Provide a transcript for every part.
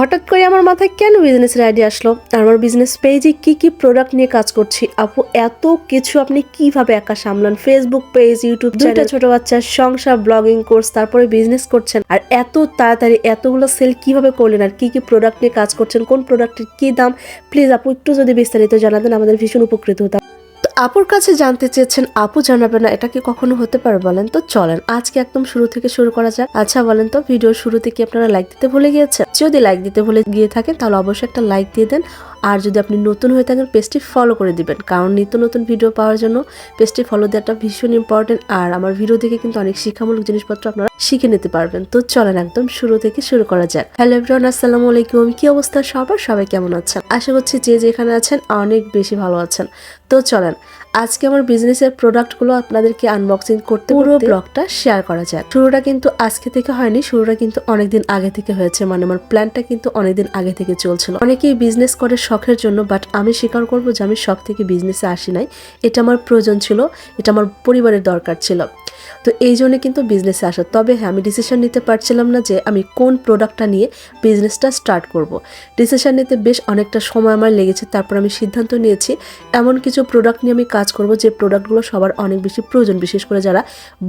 হঠাৎ করে আমার মাথায় কেন বিজনেসের আইডিয়া আসলো? আর আমার বিজনেস পেজে কি কি প্রোডাক্ট নিয়ে কাজ করছি? আপু এত কিছু আপনি কীভাবে একা সামলান? ফেসবুক পেজ ইউটিউব দুইটা ছোট বাচ্চা সংসার ব্লগিং কোর্স তারপরে বিজনেস করছেন। আর এত তাড়াতাড়ি এতগুলো সেল কীভাবে করলেন? আর কি কি প্রোডাক্ট নিয়ে কাজ করছেন? কোন প্রোডাক্টের কি দাম? প্লিজ আপু একটু যদি বিস্তারিত জানাতেন আমাদের ভীষণ উপকৃত হতাম। আপুর কাছে জানতে চেয়েছেন, আপু জানাবে না, এটা কি কখনো হতে পারে বলেন তো? চলেন, আজকে একদম শুরু থেকে শুরু করা যাক। আচ্ছা বলেন তো, ভিডিওর শুরুতে কি আপনারা লাইক দিতে ভুলে গিয়েছেন? যদি লাইক দিতে ভুলে গিয়ে থাকেন, তাহলে অবশ্যই একটা লাইক দিয়ে দেন। আর যদি আপনি নতুন হয়ে থাকেন পেজটি ফলো করে দিবেন। কারণ নিত্য নতুন ভিডিও পাওয়ার জন্য পেজটি ফলো দেওয়াটা ভীষণ ইম্পর্টেন্ট আর আমার ভিডিও দেখে কিন্তু অনেক শিক্ষামূলক জিনিসপত্র আপনারা শিখে নিতে পারবেন। তো চলেন একদম শুরু থেকে শুরু করা যাক। হ্যালো এভরিওয়ান আসসালামু আলাইকুম। কি অবস্থা সবার? সবাই কেমন আছেন? আশা করছি যে যেখানে আছেন অনেক বেশি ভালো আছেন। তো চলেন আজকে আমার বিজনেসের প্রোডাক্টগুলো আপনাদেরকে আনবক্সিং করতে পুরো ব্লগটা শেয়ার করা যাক। শুরুটা কিন্তু আজকে থেকে হয়নি শুরুটা কিন্তু অনেকদিন আগে থেকে হয়েছে। মানে আমার প্ল্যানটা কিন্তু অনেকদিন আগে থেকে চলছিল। অনেকেই বিজনেস করে শখের জন্য বাট আমি স্বীকার করব যে আমি শখ থেকে বিজনেসে আসি নাই। এটা আমার প্রয়োজন ছিল, এটা আমার পরিবারের দরকার ছিল। তো এই জন্য কিন্তু বিজনেসে আসা। তবে হ্যাঁ আমি ডিসিশন নিতে পারছিলাম না যে আমি কোন প্রোডাক্টটা নিয়ে বিজনেসটা স্টার্ট করব। ডিসিশন নিতে বেশ অনেকটা সময় আমার লেগেছে, তারপর আমি সিদ্ধান্ত নিয়েছি, এমন কিছু প্রোডাক্ট নিয়ে আমি কাজ করব যে প্রোডাক্টগুলো সবার অনেক বেশি প্রয়োজন, বিশেষ করে যারা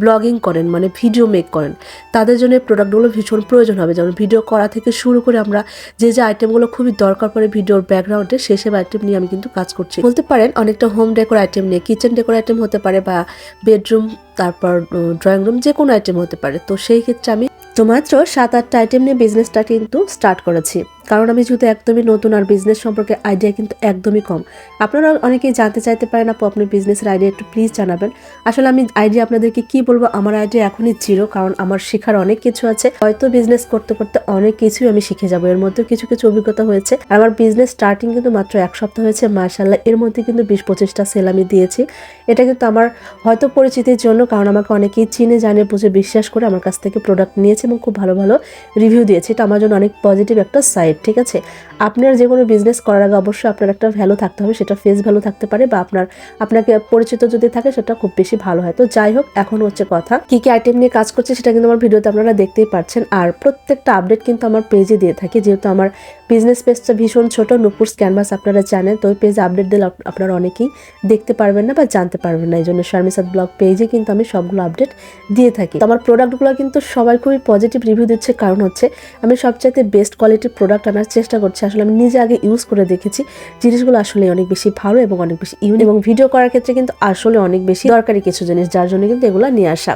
ব্লগিং করেন মানে ভিডিও মেক করেন। তাদের জন্য প্রোডাক্টগুলো ভীষণ প্রয়োজন হবে। যেমন ভিডিও করা থেকে শুরু করে আমরা যে যে আইটেমগুলো খুবই দরকার পড়ে ভিডিওর ব্যাকগ্রাউন্ডে সেসব আইটেম নিয়ে আমি কিন্তু কাজ করছি। বলতে পারেন অনেকটা হোম ডেকোর আইটেম নিয়ে কিচেন ডেকোর আইটেম হতে পারে বা বেডরুম তারপর ড্রয়িং রুম যে কোনো আইটেম হতে পারে। তো সেই ক্ষেত্রে আমি তো মাত্র সাত আটটা আইটেম নিয়ে বিজনেসটা কিন্তু স্টার্ট করেছি। কারণ আমি যেহেতু একদমই নতুন আর বিজনেস সম্পর্কে আইডিয়া কিন্তু একদমই কম। আপনারা অনেকেই জানতে চাইতে পারেন, আপু, আপনি বিজনেসের আইডিয়া একটু প্লিজ জানাবেন। আসলে আমি আইডিয়া আপনাদেরকে কি বলব, আমার আইডিয়া এখনই জিরো কারণ আমার শেখার অনেক কিছু আছে। হয়তো বিজনেস করতে করতে অনেক কিছুই আমি শিখে যাব। এর মধ্যে কিছু কিছু অভিজ্ঞতা হয়েছে। আমার বিজনেস স্টার্টিং কিন্তু মাত্র এক সপ্তাহ হয়েছে। মার্শাল্লাহ এর মধ্যে কিন্তু বিশ পঁচিশটা সেল আমি দিয়েছি। এটা কিন্তু আমার হয়তো পরিচিতির জন্য, কারণ আমাকে অনেকেই চিনে, জানে, বুঝে, বিশ্বাস করে আমার কাছ থেকে প্রোডাক্ট নিয়েছে এবং খুব ভালো ভালো রিভিউ দিয়েছে। এটা আমার জন্য অনেক পজিটিভ একটা সাইড ঠিক আছে? আপনার যে কোনো বিজনেস করার আগে অবশ্যই আপনার একটা ভ্যালু থাকতে হবে, সেটা ফেস ভ্যালু থাকতে পারে বা আপনার, আপনাকে পরিচিত যদি থাকে সেটা খুব বেশি ভালো হয়। তো যাই হোক, এখন হচ্ছে কথা, কি কি আইটেম নিয়ে কাজ করছে সেটা কিন্তু আমার ভিডিওতে আপনারা দেখতেই পাচ্ছেন আর প্রত্যেকটা আপডেট কিন্তু আমার পেজে দিয়ে থাকি, যেহেতু আমার বিজনেস পেজটা ভীষণ ছোট নুপুরস ক্যানভাস আপনারা জানেন, তো ওই পেজে আপডেট দিলে আপনারা অনেকেই দেখতে পারবেন না বা জানতে পারবেন না। এই জন্য শারমিসাদ ব্লগ পেজে কিন্তু আমি সবগুলো আপডেট দিয়ে থাকি। আমার প্রোডাক্টগুলো কিন্তু সবাই খুবই পজিটিভ রিভিউ দিচ্ছে। কারণ হচ্ছে, আমি সবচাইতে বেস্ট কোয়ালিটির প্রোডাক্ট আনার চেষ্টা করছি, আসলে আমি নিজে আগে ইউজ করে দেখেছি। জিনিসগুলো আসলে অনেক বেশি ভালো এবং অনেক বেশি ইউনিক এবং ভিডিও করার ক্ষেত্রে কিন্তু আসলে অনেক বেশি দরকারি কিছু জিনিস, যার জন্য কিন্তু এগুলো নিয়ে আসা।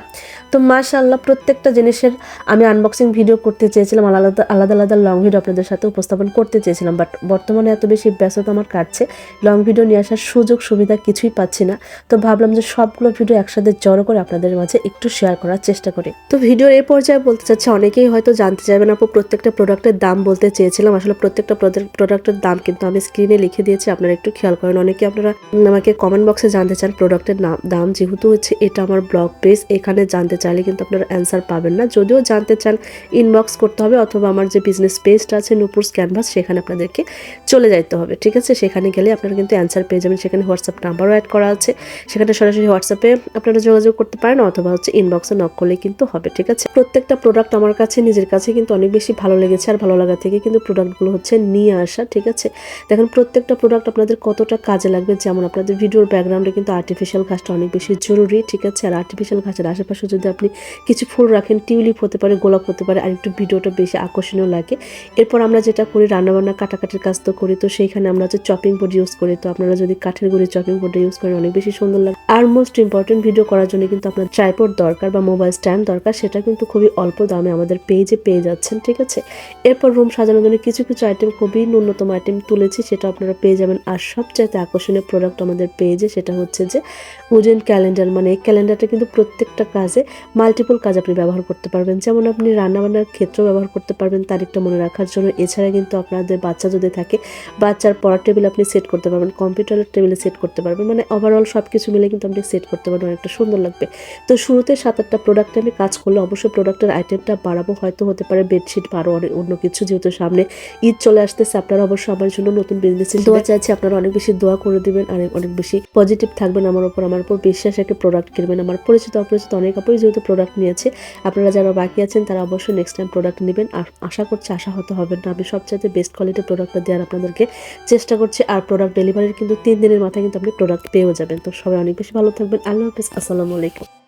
তো মাশাআল্লাহ, প্রত্যেকটা জিনিসের আমি আনবক্সিং ভিডিও করতে চেয়েছিলাম, আলাদা আলাদা আলাদা লং ভিডিও আপনাদের সাথে উপস্থাপন করতে চেয়েছিলাম বাট বর্তমানে এত বেশি ব্যস্ততা আমার কাটছে। লং ভিডিও নিয়ে আসার সুযোগ সুবিধা কিছুই পাচ্ছি না। তো ভাবলাম যে সবগুলো ভিডিও একসাথে জড়ো করে আপনাদের মাঝে একটু শেয়ার করার চেষ্টা করি। তো ভিডিওর এই পর্যায়ে বলতে চাচ্ছি, অনেকেই হয়তো জানতে চাইবেন আপু, প্রত্যেকটা প্রোডাক্টের দাম বলতে চেয়েছিলাম আসলে প্রত্যেকটা প্রোডাক্টের দাম কিন্তু আমি স্ক্রিনে লিখে দিয়েছি, আপনারা একটু খেয়াল করেন। অনেকে আপনারা আমাকে কমেন্ট বক্সে জানতে চান প্রোডাক্টের দাম, যেহেতু হচ্ছে এটা আমার ব্লগ পেজ এখানে জানতে চাইলে কিন্তু আপনারা অ্যান্সার পাবেন না। যদিও জানতে চান ইনবক্স করতে হবে, অথবা আমার যে বিজনেস পেজটা আছে নুপুরস ক্যানভাস সেখানে আপনাদেরকে চলে যাইতে হবে, ঠিক আছে? সেখানে গেলে আপনারা কিন্তু অ্যান্সার পেয়ে যাবেন। সেখানে হোয়াটসঅ্যাপ নাম্বারও অ্যাড করা আছে। সেখানে সরাসরি হোয়াটসঅ্যাপে আপনারা যোগাযোগ করতে পারেন, অথবা হচ্ছে ইনবক্সে নক করলে কিন্তু হবে, ঠিক আছে? প্রত্যেকটা প্রোডাক্ট আমার কাছে, নিজের কাছে কিন্তু অনেক বেশি ভালো লেগেছে, আর ভালো লাগা থেকে কিন্তু প্রোডাক্টগুলো হচ্ছে নিয়ে আসা, ঠিক আছে? দেখেন প্রত্যেকটা প্রোডাক্ট আপনাদের কতটা কাজে লাগবে? যেমন আপনাদের ভিডিওর ব্যাকগ্রাউন্ডে কিন্তু আর্টিফিশিয়াল ঘাসটা অনেক বেশি জরুরি, ঠিক আছে? আর আর্টিফিশিয়াল ঘাসের আশেপাশে যদি আপনি কিছু ফুল রাখেন, টিউলিপ হতে পারে, গোলাপ হতে পারে, আর একটু ভিডিওটা বেশি আকর্ষণীয় লাগে। এরপর আমরা যেটা করি, রান্নাবান্না কাটাকাটির কাজ তো করি, তো সেইখানে আমরা হচ্ছে চপিং বোর্ড ইউজ করি। তো আপনারা যদি কাঠের গুঁড়ি চপিং বোর্ড ইউজ করেন, অনেক বেশি সুন্দর লাগে। আর মোস্ট ইম্পর্টেন্ট ভিডিও করার জন্য কিন্তু আপনার ট্রাইপোর্ড দরকার বা মোবাইল স্ট্যান্ড দরকার, সেটা কিন্তু খুবই অল্প দামে আমাদের পেজে পেয়ে যাচ্ছেন, ঠিক আছে? এরপর রুম সাজানোর জন্য কিছু কিছু আইটেম খুবই ন্যূনতম আইটেম তুলেছি, সেটা আপনারা পেয়ে যাবেন। আর সবচাইতে আকর্ষণীয় প্রোডাক্ট আমাদের পেজে সেটা হচ্ছে যে উডেন ক্যালেন্ডার মানে এই ক্যালেন্ডারটা কিন্তু প্রত্যেকটা কাজে মাল্টিপল কাজ আপনি ব্যবহার করতে পারবেন। যেমন আপনি রান্নাবান্নার ক্ষেত্রেও ব্যবহার করতে পারবেন তারিখটা মনে রাখার জন্য। এছাড়া কিন্তু আপনাদের বাচ্চা যদি থাকে, বাচ্চার পড়ার টেবিল আপনি সেট করতে পারবেন কম্পিউটারের টেবিলে সেট করতে পারবেন। মানে ওভারঅল সব কিছু মিলে কিন্তু আপনি সেট করতে পারবেন, অনেকটা সুন্দর লাগবে। তো শুরুতে সাত আটটা প্রোডাক্টে আমি কাজ করলে অবশ্যই প্রোডাক্টের আইটেমটা বাড়াবো। হয়তো হতে পারে বেডশিট বাড়ো অন্য কিছু যেহেতু সামনে ঈদ চলে আসতেছে আপনারা অবশ্যই আমার জন্য নতুন বিজনেস দোয়া চাইছি আপনারা অনেক বেশি দোয়া করে দিবেন আর অনেক বেশি পজিটিভ থাকবেন আমার উপর আমার উপর বিশ্বাস রেখে প্রোডাক্ট কিনবেন আমার পরিচিত অপরিচিত অনেক আপুই যেহেতু প্রোডাক্ট নিয়েছে আপনারা যারা বাকি আছেন তারা অবশ্যই নেক্সট টাইম প্রোডাক্ট নেবেন আর আশা করছি আশা হতে হবে না আমি সবচাইতে বেস্ট কোয়ালিটির প্রোডাক্টটা দেওয়ার আপনাদেরকে চেষ্টা করছি আর প্রোডাক্ট ডেলিভারির কিন্তু তিন দিনের মাথায় কিন্তু আপনি প্রোডাক্ট পেয়েও যাবেন তো সবাই অনেক বেশি ভালো থাকবেন আল্লাহ হাফিজ আসসালামু আলাইকুম।